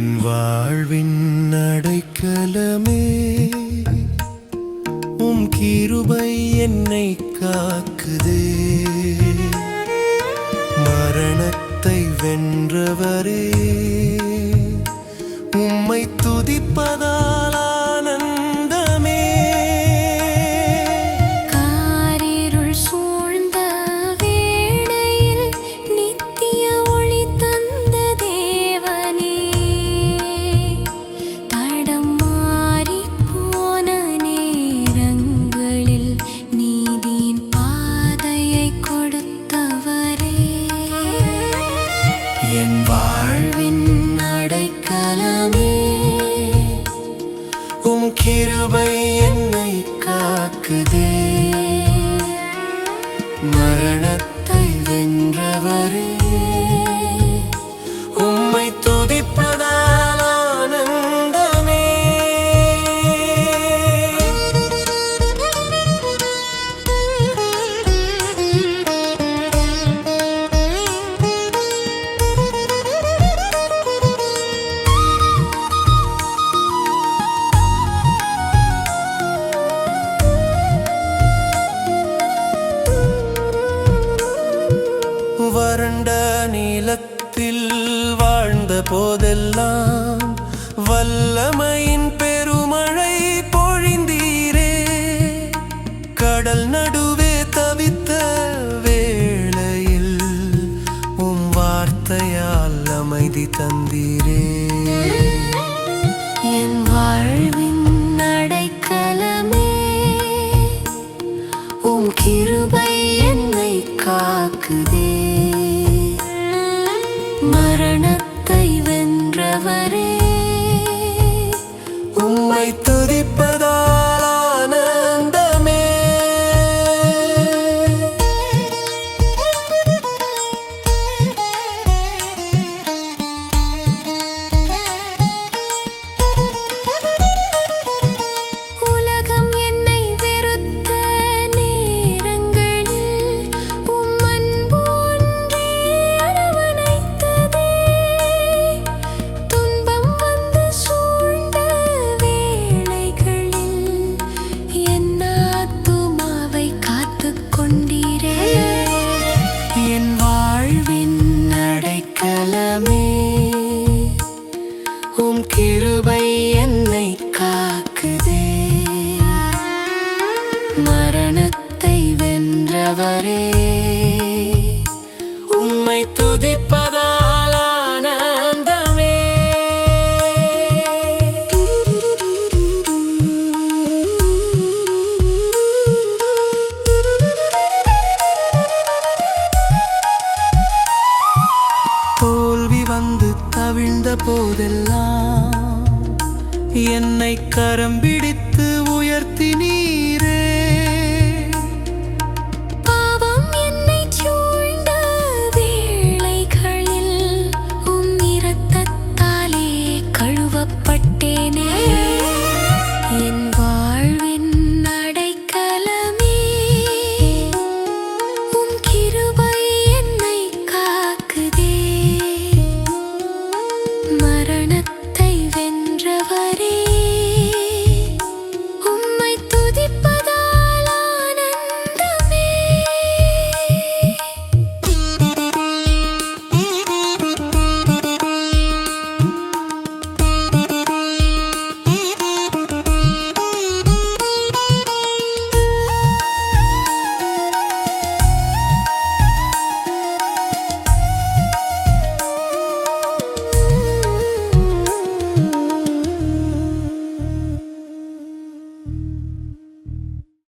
என் வாழ்வின் அடைக்கலமே உம் கிருபை என்னை காக்குதே. மரணத்தை வென்றவரே உம்மை துதிப்பதா கிருபை என்னை காக்குதே. போதெல்லாம் வல்லமையின் பெருமழை பொழிந்தீரே. கடல் நடுவே தவித்த வேளையில் உம் வார்த்தையால் அமைதி தந்தீரே. என் வாழ்வின் நடைக்கலமே உம் கிருபை என்னை காக்குதே. வென்றவரே ஆனவரே உம்மை துதிப்பதால் ஆனந்தமே தோல்வி வந்து தவிழ்ந்த போதெல்லாம் என்னை கரம் பிடித்து everybody